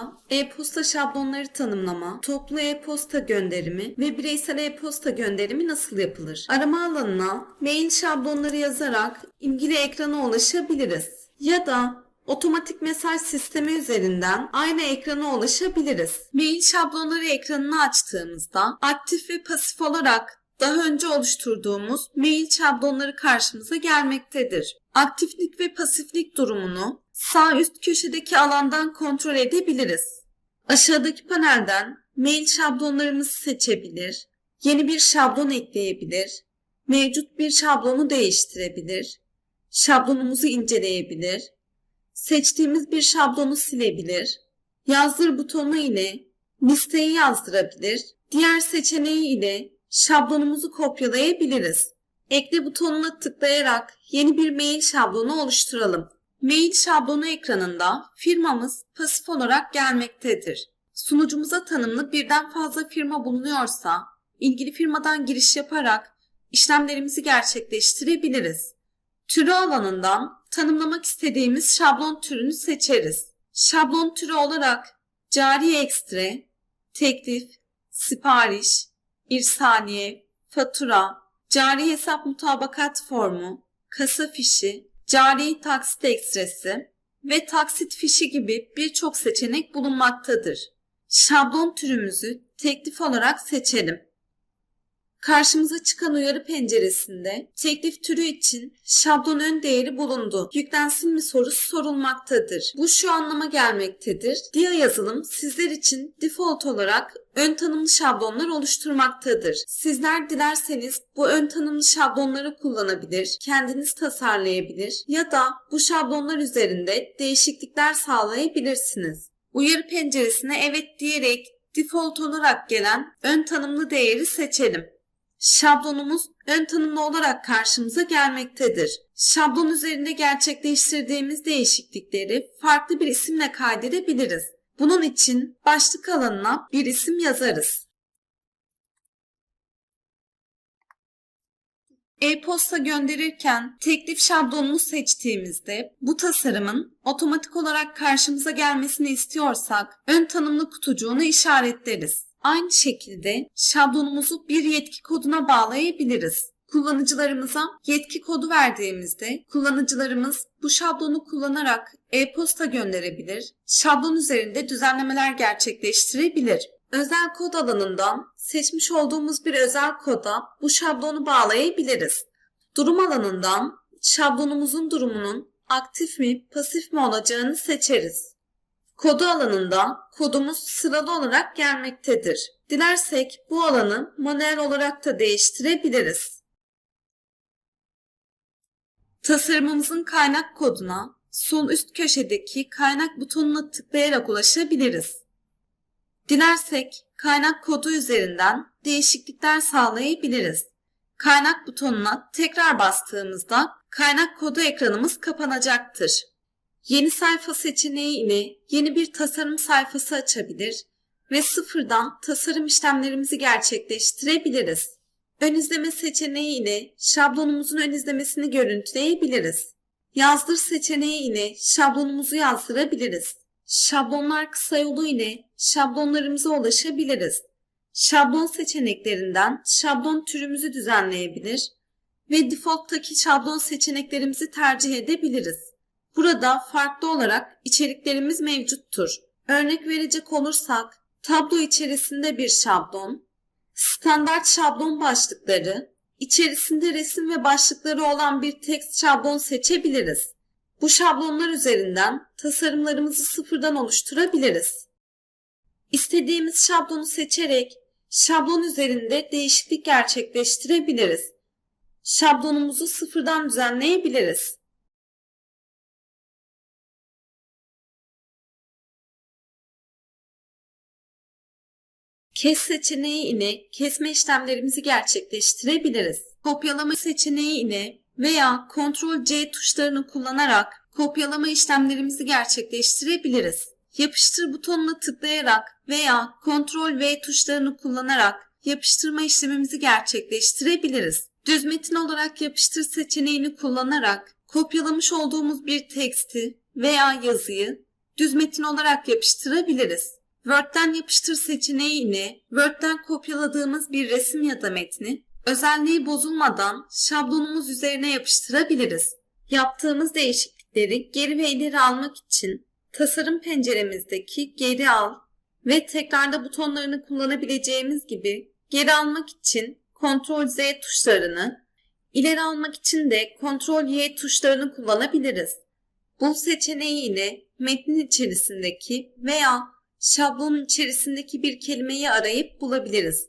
alanında e-posta şablonları tanımlama, toplu e-posta gönderimi ve bireysel e-posta gönderimi nasıl yapılır? Arama alanına mail şablonları yazarak ilgili ekrana ulaşabiliriz. Ya da otomatik mesaj sistemi üzerinden aynı ekrana ulaşabiliriz. Mail şablonları ekranını açtığımızda aktif ve pasif olarak daha önce oluşturduğumuz mail şablonları karşımıza gelmektedir. Aktiflik ve pasiflik durumunu sağ üst köşedeki alandan kontrol edebiliriz. Aşağıdaki panelden mail şablonlarımızı seçebilir, yeni bir şablon ekleyebilir, mevcut bir şablonu değiştirebilir, şablonumuzu inceleyebilir, seçtiğimiz bir şablonu silebilir, yazdır butonu ile listeyi yazdırabilir, diğer seçeneği ile şablonumuzu kopyalayabiliriz. Ekle butonuna tıklayarak yeni bir mail şablonu oluşturalım. Mail şablonu ekranında firmamız pasif olarak gelmektedir. Sunucumuza tanımlı birden fazla firma bulunuyorsa ilgili firmadan giriş yaparak işlemlerimizi gerçekleştirebiliriz. Türü alanından tanımlamak istediğimiz şablon türünü seçeriz. Şablon türü olarak cari ekstre, teklif, sipariş, irsaliye, fatura, cari hesap mutabakat formu, kasa fişi, cari taksit ekstresi ve taksit fişi gibi birçok seçenek bulunmaktadır. Şablon türümüzü teklif olarak seçelim. Karşımıza çıkan uyarı penceresinde teklif türü için şablon ön değeri bulundu. Yüklensin mi sorusu sorulmaktadır. Bu şu anlama gelmektedir. Dia yazılım sizler için default olarak ön tanımlı şablonlar oluşturmaktadır. Sizler dilerseniz bu ön tanımlı şablonları kullanabilir, kendiniz tasarlayabilir ya da bu şablonlar üzerinde değişiklikler sağlayabilirsiniz. Uyarı penceresine evet diyerek default olarak gelen ön tanımlı değeri seçelim. Şablonumuz ön tanımlı olarak karşımıza gelmektedir. Şablon üzerinde gerçekleştirdiğimiz değişiklikleri farklı bir isimle kaydedebiliriz. Bunun için başlık alanına bir isim yazarız. E-posta gönderirken teklif şablonunu seçtiğimizde bu tasarımın otomatik olarak karşımıza gelmesini istiyorsak ön tanımlı kutucuğunu işaretleriz. Aynı şekilde şablonumuzu bir yetki koduna bağlayabiliriz. Kullanıcılarımıza yetki kodu verdiğimizde kullanıcılarımız bu şablonu kullanarak e-posta gönderebilir, şablon üzerinde düzenlemeler gerçekleştirebilir. Özel kod alanından seçmiş olduğumuz bir özel koda bu şablonu bağlayabiliriz. Durum alanından şablonumuzun durumunun aktif mi, pasif mi olacağını seçeriz. Kodu alanında kodumuz sıralı olarak gelmektedir. Dilersek bu alanı manuel olarak da değiştirebiliriz. Tasarımımızın kaynak koduna sol üst köşedeki kaynak butonuna tıklayarak ulaşabiliriz. Dilersek kaynak kodu üzerinden değişiklikler sağlayabiliriz. Kaynak butonuna tekrar bastığımızda kaynak kodu ekranımız kapanacaktır. Yeni sayfa seçeneği ile yeni bir tasarım sayfası açabilir ve sıfırdan tasarım işlemlerimizi gerçekleştirebiliriz. Ön izleme seçeneği ile şablonumuzun ön izlemesini görüntüleyebiliriz. Yazdır seçeneği ile şablonumuzu yazdırabiliriz. Şablonlar kısa yolu ile şablonlarımıza ulaşabiliriz. Şablon seçeneklerinden şablon türümüzü düzenleyebilir ve default'taki şablon seçeneklerimizi tercih edebiliriz. Burada farklı olarak içeriklerimiz mevcuttur. Örnek verecek olursak tablo içerisinde bir şablon, standart şablon başlıkları, içerisinde resim ve başlıkları olan bir tekst şablon seçebiliriz. Bu şablonlar üzerinden tasarımlarımızı sıfırdan oluşturabiliriz. İstediğimiz şablonu seçerek şablon üzerinde değişiklik gerçekleştirebiliriz. Şablonumuzu sıfırdan düzenleyebiliriz. Kes seçeneği ile kesme işlemlerimizi gerçekleştirebiliriz. Kopyalama seçeneği ile veya Ctrl C tuşlarını kullanarak kopyalama işlemlerimizi gerçekleştirebiliriz. Yapıştır butonuna tıklayarak veya Ctrl V tuşlarını kullanarak yapıştırma işlemimizi gerçekleştirebiliriz. Düz metin olarak yapıştır seçeneğini kullanarak kopyalamış olduğumuz bir teksti veya yazıyı düz metin olarak yapıştırabiliriz. Word'den yapıştır seçeneği ile Word'den kopyaladığımız bir resim ya da metni özelliği bozulmadan şablonumuz üzerine yapıştırabiliriz. Yaptığımız değişiklikleri geri ve ileri almak için tasarım penceremizdeki geri al ve tekrarda butonlarını kullanabileceğimiz gibi geri almak için Ctrl Z tuşlarını, ileri almak için de Ctrl Y tuşlarını kullanabiliriz. Bu seçeneği ile metnin içerisindeki veya şablonun içerisindeki bir kelimeyi arayıp bulabiliriz.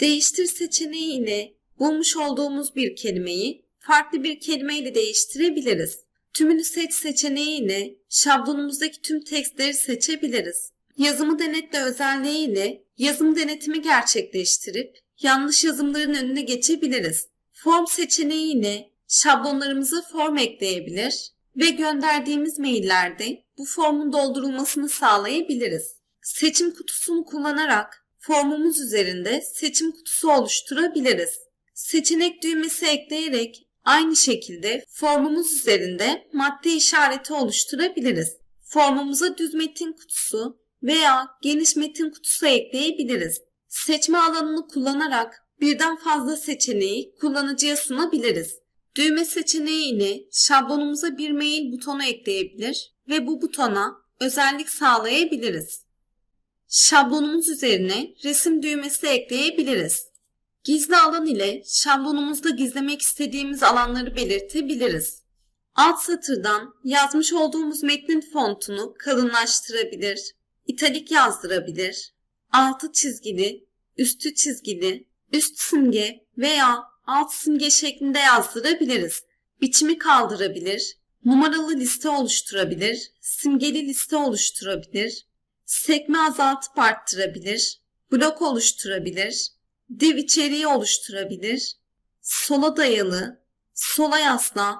Değiştir seçeneği ile bulmuş olduğumuz bir kelimeyi farklı bir kelimeyle değiştirebiliriz. Tümünü seç seçeneği ile şablonumuzdaki tüm tekstleri seçebiliriz. Yazımı denetle özelliği ile yazım denetimi gerçekleştirip yanlış yazımların önüne geçebiliriz. Form seçeneği ile şablonlarımıza form ekleyebilir ve gönderdiğimiz maillerde bu formun doldurulmasını sağlayabiliriz. Seçim kutusunu kullanarak formumuz üzerinde seçim kutusu oluşturabiliriz. Seçenek düğmesi ekleyerek aynı şekilde formumuz üzerinde madde işareti oluşturabiliriz. Formumuza düz metin kutusu veya geniş metin kutusu ekleyebiliriz. Seçme alanını kullanarak birden fazla seçeneği kullanıcıya sunabiliriz. Düğme seçeneği şablonumuza bir mail butonu ekleyebilir ve bu butona özellik sağlayabiliriz. Şablonumuz üzerine resim düğmesi ekleyebiliriz. Gizli alan ile şablonumuzda gizlemek istediğimiz alanları belirtebiliriz. Alt satırdan yazmış olduğumuz metnin fontunu kalınlaştırabilir, italik yazdırabilir, altı çizgili, üstü çizgili, üst simge veya alt simge şeklinde yazdırabiliriz. Biçimi kaldırabilir, numaralı liste oluşturabilir, simgeli liste oluşturabilir, sekme azaltıp arttırabilir, blok oluşturabilir, div içeriği oluşturabilir, sola dayalı, sola yasla,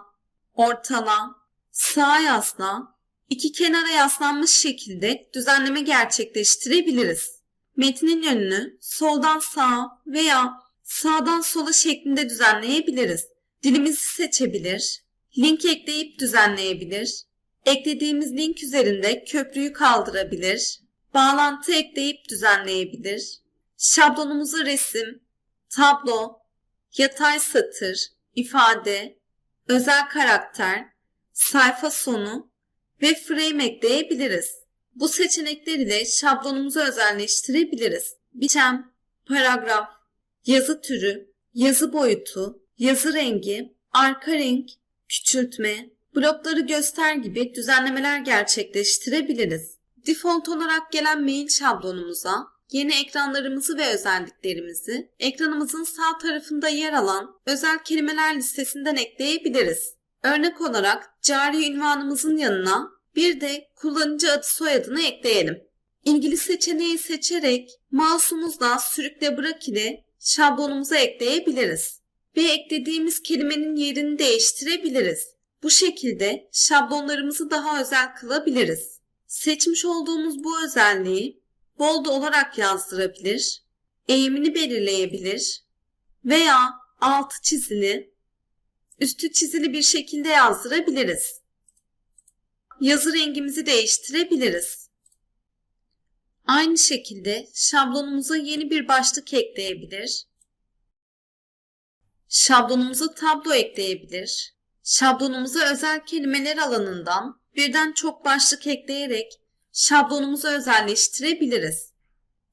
ortala, sağa yasla, iki kenara yaslanmış şekilde düzenleme gerçekleştirebiliriz. Metnin yönünü soldan sağa veya sağdan sola şeklinde düzenleyebiliriz. Dilimizi seçebilir, link ekleyip düzenleyebilir, eklediğimiz link üzerinde köprüyü kaldırabilir, bağlantı ekleyip düzenleyebilir, şablonumuza resim, tablo, yatay satır, ifade, özel karakter, sayfa sonu ve frame ekleyebiliriz. Bu seçenekler ile şablonumuzu özelleştirebiliriz. Biçem, paragraf, yazı türü, yazı boyutu, yazı rengi, arka renk, küçültme, blokları göster gibi düzenlemeler gerçekleştirebiliriz. Default olarak gelen mail şablonumuza yeni ekranlarımızı ve özelliklerimizi ekranımızın sağ tarafında yer alan özel kelimeler listesinden ekleyebiliriz. Örnek olarak cari ünvanımızın yanına bir de kullanıcı adı soyadını ekleyelim. İngiliz seçeneği seçerek mouse'umuzla sürükle bırak ile şablonumuza ekleyebiliriz. Ve eklediğimiz kelimenin yerini değiştirebiliriz. Bu şekilde şablonlarımızı daha özel kılabiliriz. Seçmiş olduğumuz bu özelliği bold olarak yazdırabilir, eğimini belirleyebilir veya altı çizili, üstü çizili bir şekilde yazdırabiliriz. Yazı rengimizi değiştirebiliriz. Aynı şekilde şablonumuza yeni bir başlık ekleyebilir. Şablonumuza tablo ekleyebilir. Şablonumuza özel kelimeler alanından birden çok başlık ekleyerek şablonumuzu özelleştirebiliriz.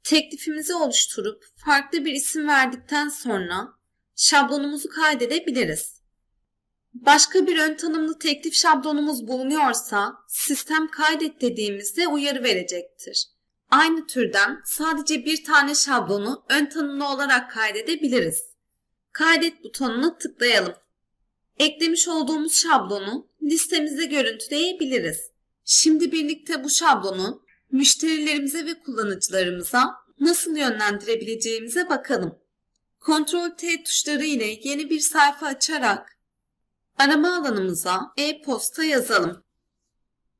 Teklifimizi oluşturup farklı bir isim verdikten sonra şablonumuzu kaydedebiliriz. Başka bir ön tanımlı teklif şablonumuz bulunuyorsa sistem kaydet dediğimizde uyarı verecektir. Aynı türden sadece bir tane şablonu ön tanımlı olarak kaydedebiliriz. Kaydet butonuna tıklayalım. Eklemiş olduğumuz şablonu listemizde görüntüleyebiliriz. Şimdi birlikte bu şablonu müşterilerimize ve kullanıcılarımıza nasıl yönlendirebileceğimize bakalım. Ctrl T tuşları ile yeni bir sayfa açarak arama alanımıza e-posta yazalım.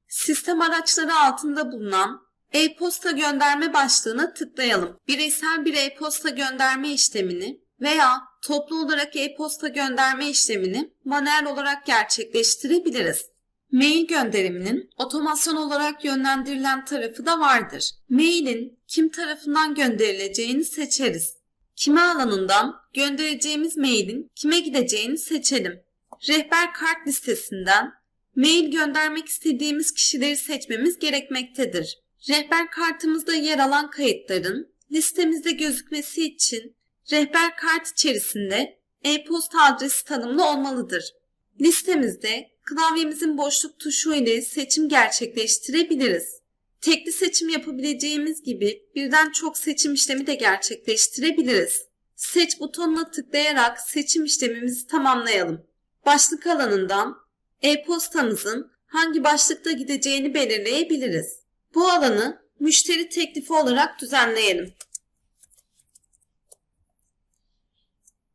Sistem araçları altında bulunan e-posta gönderme başlığına tıklayalım. Bireysel bir e-posta gönderme işlemini veya toplu olarak e-posta gönderme işlemini manuel olarak gerçekleştirebiliriz. Mail gönderiminin otomasyon olarak yönlendirilen tarafı da vardır. Mailin kim tarafından gönderileceğini seçeriz. Kime alanından göndereceğimiz mailin kime gideceğini seçelim. Rehber kart listesinden mail göndermek istediğimiz kişileri seçmemiz gerekmektedir. Rehber kartımızda yer alan kayıtların listemizde gözükmesi için rehber kart içerisinde e-posta adresi tanımlı olmalıdır. Listemizde klavyemizin boşluk tuşu ile seçim gerçekleştirebiliriz. Tekli seçim yapabileceğimiz gibi birden çok seçim işlemi de gerçekleştirebiliriz. Seç butonuna tıklayarak seçim işlemimizi tamamlayalım. Başlık alanından e-postamızın hangi başlıkta gideceğini belirleyebiliriz. Bu alanı müşteri teklifi olarak düzenleyelim.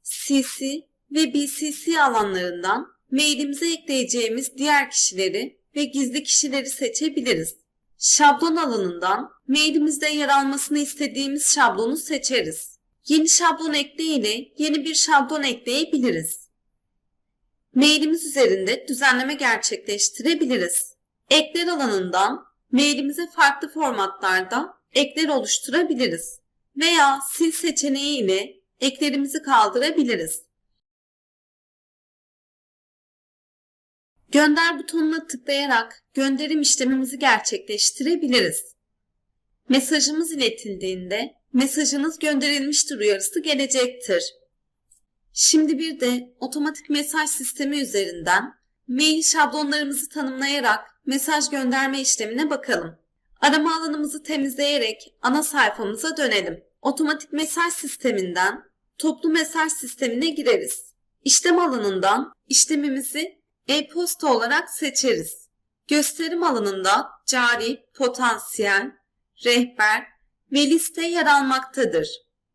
CC ve BCC alanlarından mailimize ekleyeceğimiz diğer kişileri ve gizli kişileri seçebiliriz. Şablon alanından mailimizde yer almasını istediğimiz şablonu seçeriz. Yeni şablon ekle ile yeni bir şablon ekleyebiliriz. Mailimiz üzerinde düzenleme gerçekleştirebiliriz. Ekler alanından mailimize farklı formatlarda ekler oluşturabiliriz. Veya sil seçeneği ile eklerimizi kaldırabiliriz. Gönder butonuna tıklayarak gönderim işlemimizi gerçekleştirebiliriz. Mesajımız iletildiğinde mesajınız gönderilmiştir uyarısı gelecektir. Şimdi bir de otomatik mesaj sistemi üzerinden mail şablonlarımızı tanımlayarak mesaj gönderme işlemine bakalım. Arama alanımızı temizleyerek ana sayfamıza dönelim. Otomatik mesaj sisteminden toplu mesaj sistemine gireriz. İşlem alanından işlemimizi e-posta olarak seçeriz. Gösterim alanında cari, potansiyel, rehber ve liste yer almaktadır.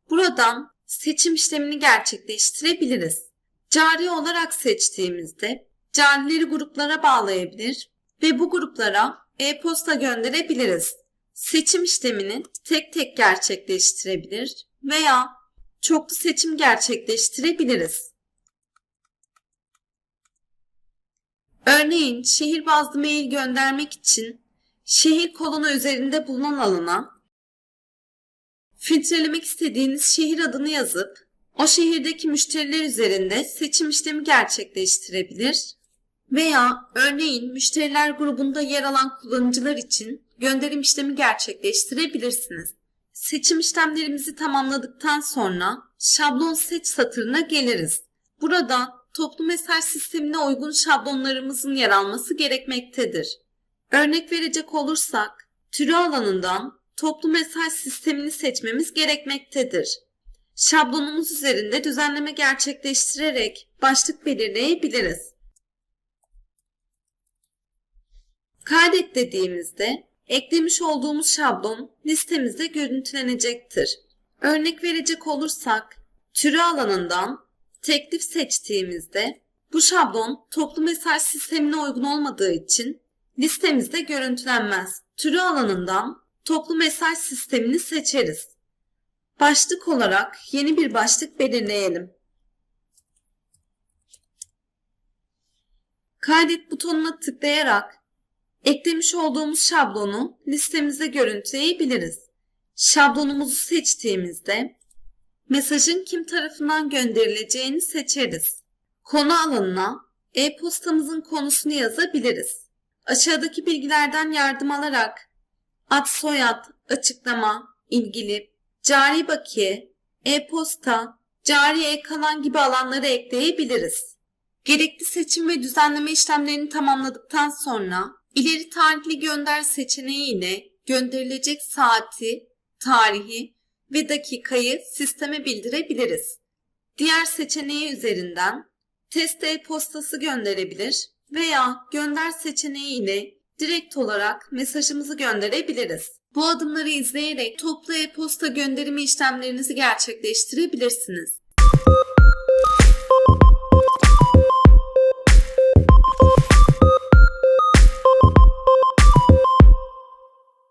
Buradan seçim işlemini gerçekleştirebiliriz. Cari olarak seçtiğimizde carileri gruplara bağlayabilir ve bu gruplara e-posta gönderebiliriz. Seçim işlemini tek tek gerçekleştirebilir veya çoklu seçim gerçekleştirebiliriz. Örneğin şehir bazlı mail göndermek için şehir kolonu üzerinde bulunan alana filtrelemek istediğiniz şehir adını yazıp o şehirdeki müşteriler üzerinde seçim işlemi gerçekleştirebilir veya örneğin müşteriler grubunda yer alan kullanıcılar için gönderim işlemi gerçekleştirebilirsiniz. Seçim işlemlerimizi tamamladıktan sonra şablon seç satırına geliriz. Burada toplu mesaj sistemine uygun şablonlarımızın yer alması gerekmektedir. Örnek verecek olursak, türü alanından toplu mesaj sistemini seçmemiz gerekmektedir. Şablonumuz üzerinde düzenleme gerçekleştirerek başlık belirleyebiliriz. Kaydet dediğimizde eklemiş olduğumuz şablon listemizde görüntülenecektir. Örnek verecek olursak, türü alanından teklif seçtiğimizde bu şablon toplu mesaj sistemine uygun olmadığı için listemizde görüntülenmez. Türü alanından toplu mesaj sistemini seçeriz. Başlık olarak yeni bir başlık belirleyelim. Kaydet butonuna tıklayarak eklemiş olduğumuz şablonu listemizde görüntüleyebiliriz. Şablonumuzu seçtiğimizde mesajın kim tarafından gönderileceğini seçeriz. Konu alanına e-postamızın konusunu yazabiliriz. Aşağıdaki bilgilerden yardım alarak ad soyad, açıklama, ilgili, cari bakiye, e-posta, cari e-kalan gibi alanları ekleyebiliriz. Gerekli seçim ve düzenleme işlemlerini tamamladıktan sonra ileri tarihli gönder seçeneği ile gönderilecek saati, tarihi ve dakikayı sisteme bildirebiliriz. Diğer seçeneği üzerinden test e-postası gönderebilir veya gönder seçeneği ile direkt olarak mesajımızı gönderebiliriz. Bu adımları izleyerek toplu e-posta gönderimi işlemlerinizi gerçekleştirebilirsiniz.